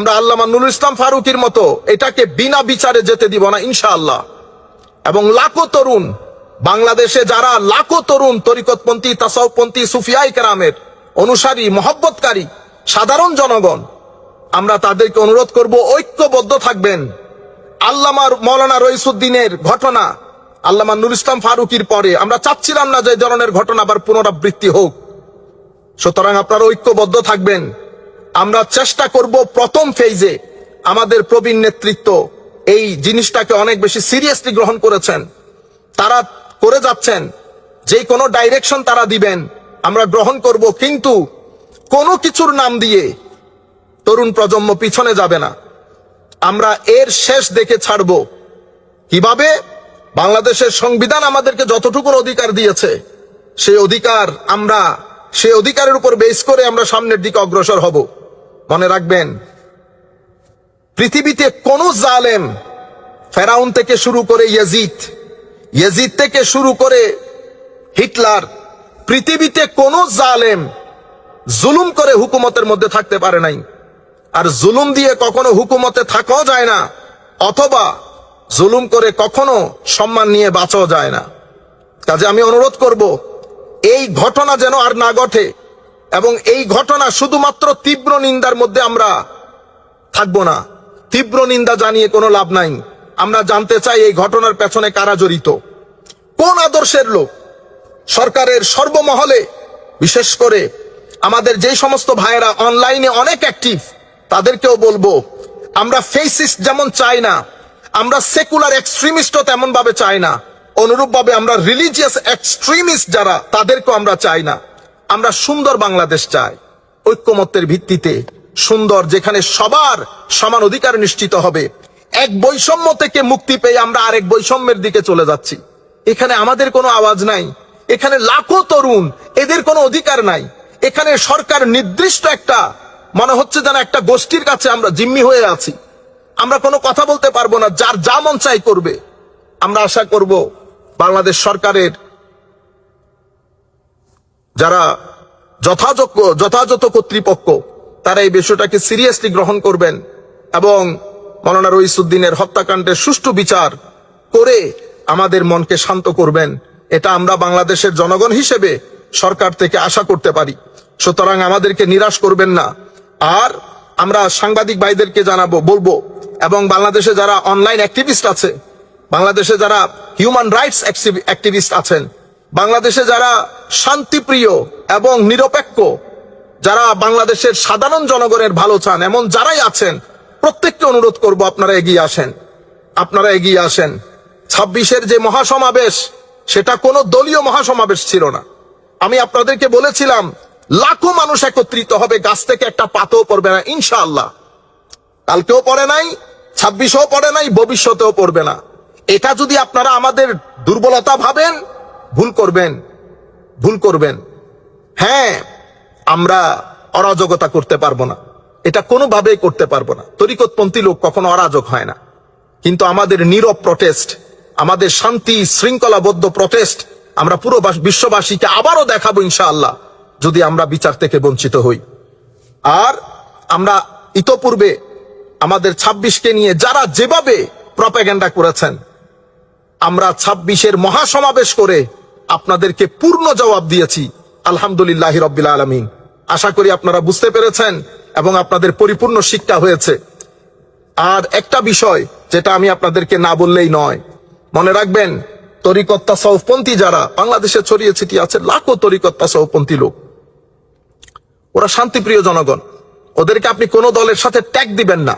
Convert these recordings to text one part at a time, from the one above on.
আমরা আল্লামা নুরুল ইসলাম ফারুকির মতো এটাকে বিনা বিচারে যেতে দিব না, ইনশাআল্লাহ। এবং লাখো তরুণ, বাংলাদেশে যারা লাখো তরুণ, তরিকতপন্থী তাসাউপন্থী সুফিয়াই কেরামের অনুসারী, মহব্বতকারী, সাধারণ জনগণ, আমরা তাদেরকে অনুরোধ করব, ঐক্যবদ্ধ থাকবেন। আল্লামার মৌলানা রইসুদ্দিনের ঘটনা, আল্লামা নুর ইসলাম ফারুকির পরে। আমরা চাচ্ছিলাম না যে ধরনের ঘটনা আবার পুনরাবৃত্তি হোক। সুতরাং আপনারা ঐক্যবদ্ধ থাকবেন। আমরা চেষ্টা করব প্রথম ফেজে আমাদের প্রবীণ নেতৃত্ব এই জিনিসটাকে অনেক বেশি সিরিয়াসলি গ্রহণ করেছেন। তারা করে যাচ্ছেন যে কোনো ডাইরেকশন তারা দিবেন, আমরা গ্রহণ করব, কিন্তু কোনো কিছুর নাম দিয়ে তরুণ প্রজন্ম পিছনে যাবে না। আমরা এর শেষ দেখে ছাড়ব। কীভাবে? বাংলাদেশের সংবিধান আমাদেরকে যতটুকুর অধিকার দিয়েছে, সেই অধিকার আমরা, সেই অধিকারের উপর বেস করে আমরা সামনের দিকে অগ্রসর হব। রাখবেন, পৃথিবীতে কোন জালেম ফেরাউন থেকে শুরু করে ইয়েজিদ ইয়েজিদ থেকে শুরু করে হিটলার, পৃথিবীতে কোন জালেম জুলুম করে হুকুমতের মধ্যে থাকতে পারে নাই। আর জুলুম দিয়ে কখনো হুকুমতে থাকাও যায় না, অথবা জুলুম করে কখনো সম্মান নিয়ে বাঁচাও যায় না। কাজে আমি অনুরোধ করব, এই ঘটনা যেন আর না ঘটে এবং এই ঘটনা শুধুমাত্র তীব্র নিন্দার মধ্যে আমরা থাকব না। তীব্র নিন্দা জানিয়ে কোনো লাভ নাই। আমরা জানতে চাই এই ঘটনার পেছনে কারা জড়িত। কোন আদর্শের লোক? সরকারের সর্বমহলে, বিশেষ করে আমাদের যে সমস্ত ভাইয়েরা অনলাইনে অনেক অ্যাক্টিভ তাদেরকেও বলব, আমরা ফেসিস্ট যেমন চাই না, আমরা সেকুলার এক্সট্রিমিস্টও তেমন ভাবে চাই না। অনুরূপ ভাবে আমরা রিলিজিয়াস এক্সট্রিমিস্ট যারা, তাদেরকেও আমরা চাই না। আমরা সুন্দর বাংলাদেশ চাই। ঐক্যমত্যের ভিত্তিতে সুন্দর, যেখানে সবার সমান অধিকার নিশ্চিত হবে। এক বৈষম্য থেকে মুক্তি পেয়ে আমরা আরেক বৈষম্যের দিকে চলে যাচ্ছি। এখানে আমাদের কোনো আওয়াজ নাই। এখানে লাখো তরুণ, এদের কোনো অধিকার নাই। এখানে সরকার নির্দিষ্ট একটা, মনে হচ্ছে যেন একটা গোষ্ঠীর কাছে আমরা জিম্মি হয়ে আছি। আমরা কোনো কথা বলতে পারব না, যার যা মন চাই করবে। আমরা আশা করব বাংলাদেশ সরকারের যারা যথাযোগ্য, যথাযথ কর্তৃপক্ষ তারা এই বিষয়টাকে সিরিয়াসলি গ্রহণ করবেন এবং মৌলানা রইসুদ্দিনের হত্যাকাণ্ডের সুষ্ঠু বিচার করে আমাদের মনকে শান্ত করবেন। এটা আমরা বাংলাদেশের জনগণ হিসেবে সরকার থেকে আশা করতে পারি। সুতরাং আমাদেরকে নিরাশ করবেন না। আর আমরা সাংবাদিক ভাইদেরকে জানাব, বলব, এবং বাংলাদেশে যারা অনলাইন অ্যাক্টিভিস্ট আছে, বাংলাদেশে যারা হিউম্যান রাইটস অ্যাক্টিভিস্ট আছেন, বাংলাদেশে যারা শান্তিপ্রিয় এবং নিরপেক্ষ, যারা বাংলাদেশের সাধারণ জনগণের ভালো চান, এমন যারাই আছেন, প্রত্যেককে অনুরোধ করব আপনারা এগিয়ে আসেন। আপনারা এগিয়ে আসেন। ছাব্বিশের যে মহাসমাবেশ, সেটা কোনো দলীয় মহাসমাবেশ ছিল না। আমি আপনাদেরকে বলেছিলাম, লাখো মানুষ একত্রিত হবে, গাছ থেকে একটা পাতও পড়বে না, ইনশাআল্লাহ। কালকেও পড়ে নাই, ছাব্বিশেও পড়ে নাই, ভবিষ্যতেও পড়বে না। এটা যদি আপনারা আমাদের দুর্বলতা ভাবেন, ভুল করবেন। ভুল করবেন। হ্যাঁ আমরা অরাজকতা করতে পারব না। এটা কোনোভাবেই করতে পারব না। তরিকতপন্থী লোক কখনো অরাজক হয় না। কিন্তু আমাদের নীরব প্রটেস্ট আমাদের শান্তি শৃঙ্খলাবদ্ধ প্রটেস্ট আমরা পুরো বিশ্ববাসীকে আবারও দেখাবো ইনশাআল্লাহ, যদি আমরা বিচার থেকে বঞ্চিত হই। আর আমরা ইতোপূর্বে আমাদের ছাব্বিশকে নিয়ে যারা যেভাবে প্রপাগ্যান্ডা করেছেন, আমরা ছাব্বিশের মহাসমাবেশ করে আপনাদেরকে পূর্ণ জবাব দিয়েছি। আলহামদুলিল্লাহ রব্বিল আলমিন। আশা করি আপনারা বুঝতে পেরেছেন এবং আপনাদের পরিপূর্ণ শিক্ষা হয়েছে। আর একটা বিষয় যেটা আমি আপনাদেরকে না বললেই নয়, মনে রাখবেন, তরিকত্তা সৌপন্থী যারা, বাংলাদেশে ছড়িয়ে ছিটিয়ে আছে লাখো তরিকত্তা সৌপন্থী লোক। ওরা শান্তিপ্রিয় জনগণ। ওদেরকে আপনি কোন দলের সাথে ট্যাগ দিবেন না।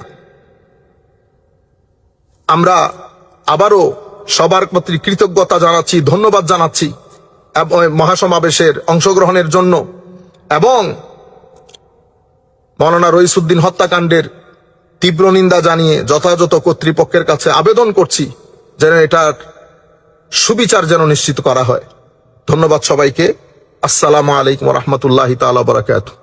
আমরা আবারও সবার প্রতি কৃতজ্ঞতা জানাচ্ছি, ধন্যবাদ জানাচ্ছি। মহাসমাবেশের অংশগ্রহণের জন্য এবং মৌলানা রইসুদ্দিন হত্যাকাণ্ডের তীব্র নিন্দা জানিয়ে যথাযথ কর্তৃপক্ষের কাছে আবেদন করছি যেন এটার সুবিচার যেন নিশ্চিত করা হয়। ধন্যবাদ সবাইকে। আসসালামু আলাইকুম রহমতুল্লাহ তালা বরাকাতুহ।